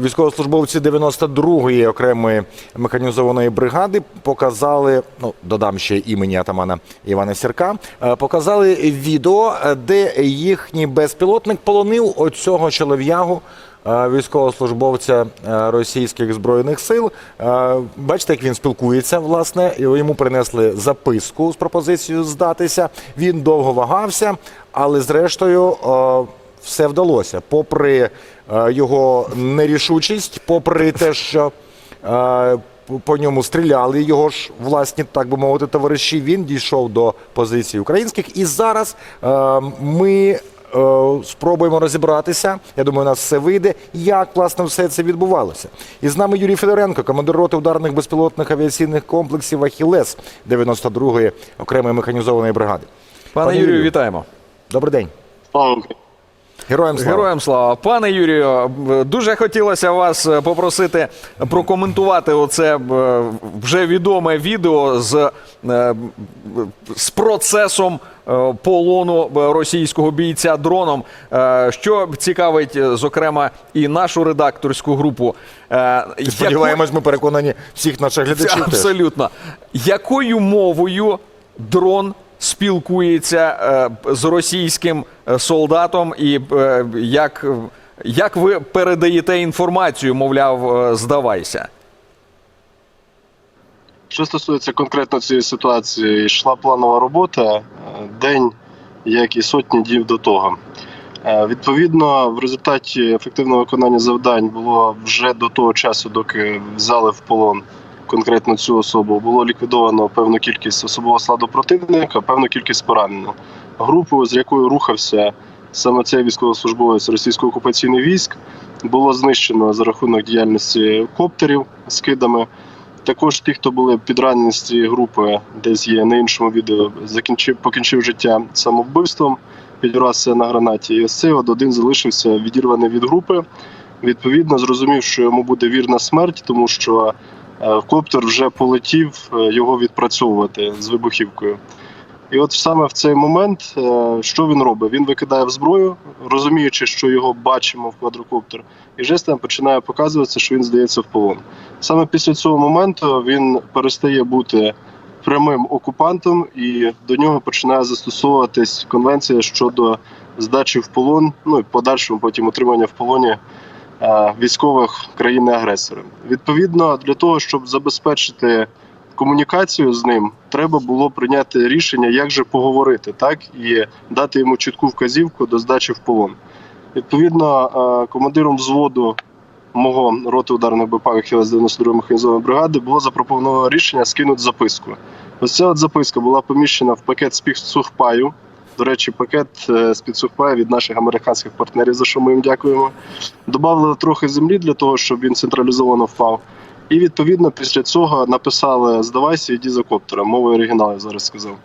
Військовослужбовці 92-ї окремої механізованої бригади показали, ну додам ще імені атамана Івана Сірка, е, показали відео, де їхній безпілотник полонив оцього чолов'ягу. е, Військовослужбовця е, російських збройних сил. Бачите, як він спілкується. Власне, йому принесли записку з пропозицією здатися. Він довго вагався, але зрештою все вдалося. Попри е, його нерішучість, попри те, що е, по ньому стріляли його ж власні, так би мовити, товариші. Він дійшов до позиції українських. І зараз е, ми. е, Спробуємо розібратися. Я думаю, у нас все вийде. Як власне все це відбувалося? І з нами Юрій Федоренко, командир роти ударних безпілотних авіаційних комплексів Ахілес 92-ї окремої механізованої бригади. Пане, Пане Юрію, Юрію. вітаємо. Добрий день. Героям слава. Героям слава. Пане Юрію, дуже хотілося вас е, попросити прокоментувати оце е, вже відоме відео з, е, з процесом полону російського бійця дроном. Що цікавить, зокрема, і нашу редакторську групу. Сподіваємось, ми переконані всіх наших глядачів. Абсолютно. Якою мовою дрон спілкується е, з російським е, солдатом, і е, як, як ви передаєте інформацію, мовляв, здавайся? Що стосується конкретно цієї ситуації, йшла планова робота день, як і сотні днів до того. Відповідно, в результаті ефективного виконання завдань було вже до того часу, доки взяли в полон конкретно цю особу, було ліквідовано певну кількість особового складу противника, певну кількість поранено. Групу, з якою рухався саме цей військовослужбовець російського окупаційних військ, було знищено за рахунок діяльності коптерів з кидами. Також ті, хто були підранені з цієї групи, десь є на іншому відео, закінчив, покінчив життя самовбивством, підразся на гранаті. І ось цей от один залишився відірваний від групи. Відповідно, зрозумів, що йому буде вірна смерть, тому що коптер вже полетів е, його відпрацьовувати з вибухівкою. І от саме в цей момент, е, що він робить? Він викидає в зброю, розуміючи, що його бачимо в квадрокоптер, і жестом починає показуватися, що він здається в полон. Саме після цього моменту він перестає бути прямим окупантом, і до нього починає застосовуватись конвенція щодо здачі в полон, ну і подальшому потім утримання в полоні е, військових країни-агресора. Відповідно, для того, щоб забезпечити комунікацію з ним, треба було прийняти рішення, як же поговорити, так і дати йому чітку вказівку до здачі в полон. Відповідно, е, командиром взводу мого роти ударних БПА Хілес 92 механізованої бригади було запропоновано рішення скинути записку. Ось ця от записка була поміщена в пакет з підсухпаю. До речі, пакет е, з підсухпаю від наших американських партнерів, за що ми їм дякуємо. Добавили трохи землі для того, щоб він централізовано впав. І відповідно після цього написали Здавайся, іді за коптером. Мовою оригіналу зараз сказав.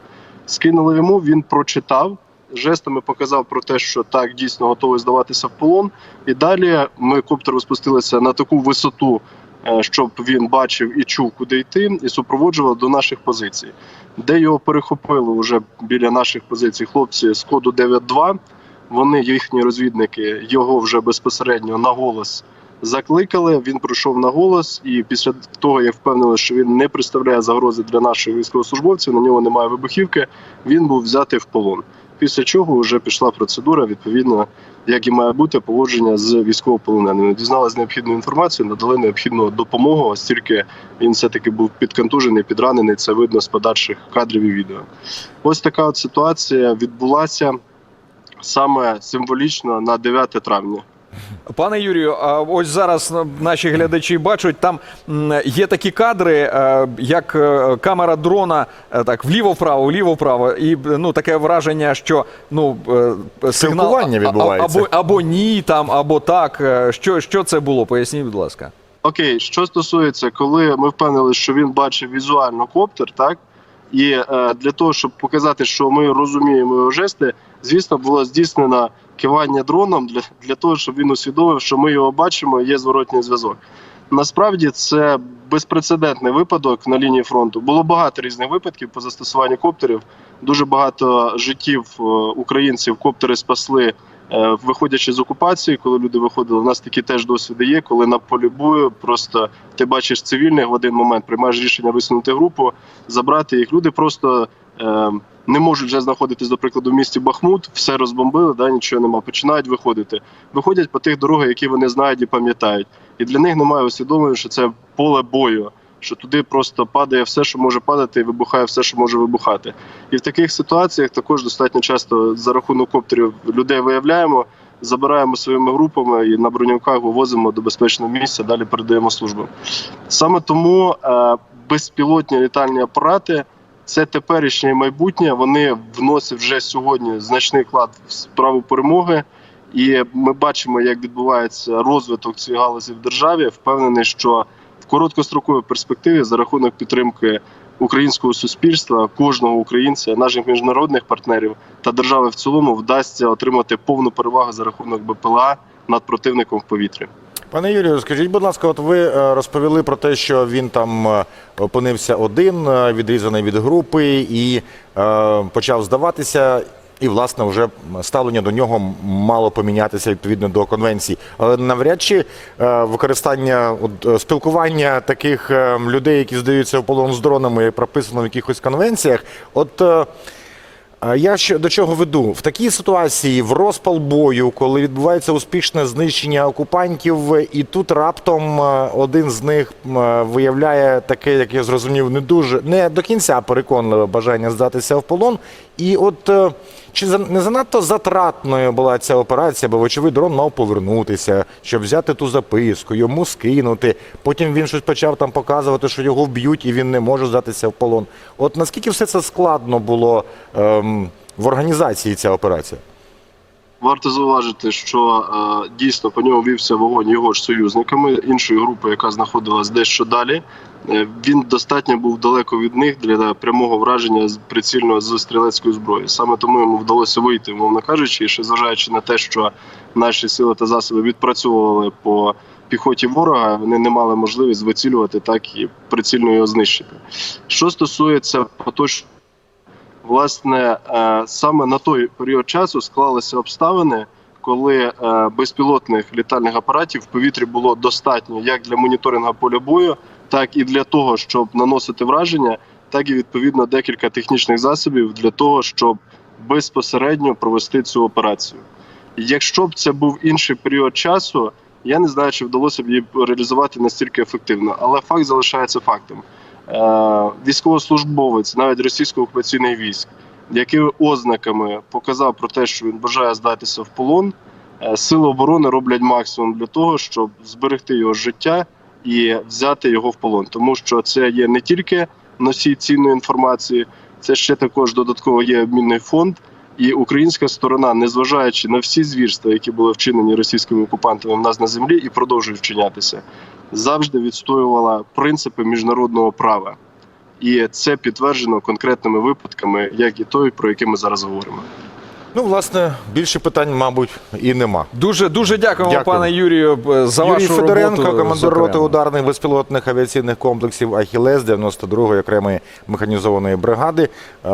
Скинули йому, він прочитав, жестами показав про те, що так дійсно готовий здаватися в полон. І далі ми коптер спустилися на таку висоту, е, щоб він бачив і чув, куди йти, і супроводжували до наших позицій, де його перехопили вже біля наших позицій хлопці з коду 9.2. Вони, їхні розвідники, його вже безпосередньо на голос закликали. Він пройшов на голос, і після того, як впевнили, що він не представляє загрози для наших військовослужбовців, на нього немає вибухівки. Він був взятий в полон. Після чого вже пішла процедура, відповідно, як і має бути поводження з військовополоненими. Дізналась необхідну інформацію, надали необхідну допомогу, оскільки він все-таки був підконтужений, підранений. Це видно з подальших кадрів і відео. Ось така от ситуація відбулася саме символічно на 9 травня. Пане Юрію, ось зараз наші глядачі бачать, там є такі кадри, е, як е, камера дрона е, так вліво-вправо, вліво-вправо, і ну таке враження, що ну сигнал відбувається. або, або ні, там, або так. Що, що це було? Поясніть, будь ласка. Окей, що стосується, коли ми впевнили, що він бачив візуально коптер, так і е, для того, щоб показати, що ми розуміємо його жести, звісно, було здійснено кивання дроном для, для того, щоб він усвідомив, що ми його бачимо, і є зворотній зв'язок. Насправді це безпрецедентний випадок на лінії фронту. Було багато різних випадків по застосуванню коптерів. Дуже багато життів е, українців коптери спасли Виходячи з окупації, коли люди виходили, у нас такі теж досвіди є, коли на полі бою просто ти бачиш цивільних в один момент, приймаєш рішення висунути групу, забрати їх. Люди просто е, не можуть вже знаходитись, до прикладу, в місті Бахмут, все розбомбили, да, нічого нема. Починають виходити. Виходять по тих дорогах, які вони знають і пам'ятають. І для них немає усвідомлення, що це поле бою, що туди просто падає все, що може падати, і вибухає все, що може вибухати. І в таких ситуаціях також достатньо часто за рахунок коптерів людей виявляємо, забираємо своїми групами і на броньовиках вивозимо до безпечного місця, далі передаємо службу. Саме тому е, безпілотні літальні апарати це теперішнє і майбутнє. Вони вносять вже сьогодні значний вклад в справу перемоги. І ми бачимо, як відбувається розвиток цієї галузі в державі. Впевнений, що короткостроковій перспективі за рахунок підтримки українського суспільства, кожного українця, наших міжнародних партнерів та держави в цілому вдасться отримати повну перевагу за рахунок БПЛА над противником в повітрі. Пане Юрію, скажіть, будь ласка, от ви е, розповіли про те, що він там е, опинився один, е, відрізаний від групи, і е, почав здаватися. І, власне, вже ставлення до нього мало помінятися відповідно до конвенції. Але навряд чи е, використання от, е, спілкування таких е, людей, які здаються в полон з дронами, прописано в якихось конвенціях. От Я що до чого веду? В такій ситуації, в розпал бою, коли відбувається успішне знищення окупантів, і тут раптом один з них виявляє таке, як я зрозумів, не дуже не до кінця переконливе бажання здатися в полон. І от чи не занадто затратною була ця операція, бо вочевидь дрон мав повернутися, щоб взяти ту записку, йому скинути. Потім він щось почав там показувати, що його вб'ють, і він не може здатися в полон. От наскільки все це складно було ем, в організації ця операція? Варто зауважити, що е, дійсно по ньому вівся вогонь його ж союзниками іншої групи, яка знаходилась дещо далі. Е, він достатньо був далеко від них для прямого враження з прицільного з стрілецької зброї. Саме тому йому вдалося вийти, мовно кажучи, і ще зважаючи на те, що наші сили та засоби відпрацьовували по піхоті ворога, вони не мали можливість вицілювати так і прицільно його знищити. Що стосується поточного власне, е, саме на той період часу склалися обставини, коли е, безпілотних літальних апаратів в повітрі було достатньо як для моніторингу поля бою, так і для того, щоб наносити враження, так і відповідно декілька технічних засобів для того, щоб безпосередньо провести цю операцію. Якщо б це був інший період часу, я не знаю, чи вдалося б її реалізувати настільки ефективно, але факт залишається фактом. Е, військовослужбовець, навіть російського окупаційних військ, який ознаками показав про те, що він бажає здатися в полон, е, сили оборони роблять максимум для того, щоб зберегти його життя і взяти його в полон, тому що це є не тільки носій цінної інформації, це ще також додатково є обмінний фонд. І українська сторона, незважаючи на всі звірства, які були вчинені російськими окупантами в нас на землі, і продовжують вчинятися, завжди відстоювала принципи міжнародного права. І це підтверджено конкретними випадками, як і той, про який ми зараз говоримо. Ну, власне, більше питань, мабуть, і нема. Дуже дуже дякуємо, Дякую. пане Юрію, за Юрій вашу Федоренко, роботу. командир роти ударних безпілотних авіаційних комплексів Ахілес 92-ї окремої механізованої бригади. Е,